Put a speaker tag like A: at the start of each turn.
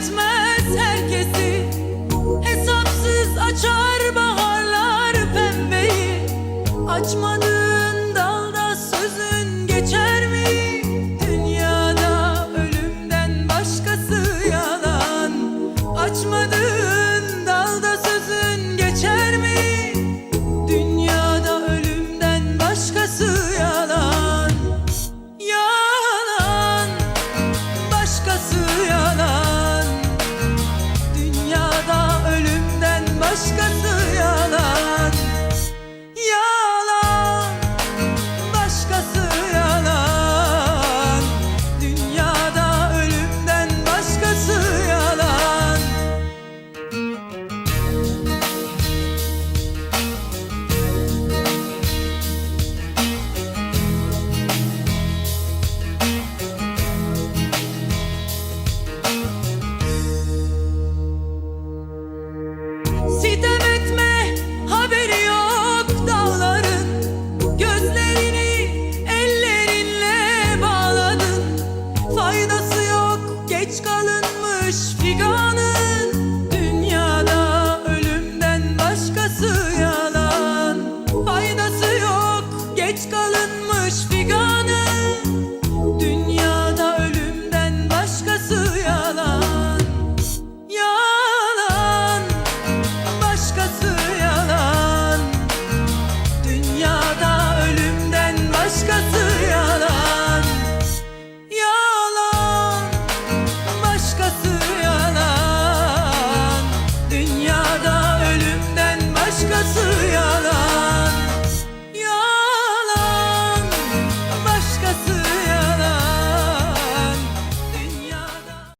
A: etmez herkesi. Hesapsız açar baharlar pembeyi. Açmadı thank you.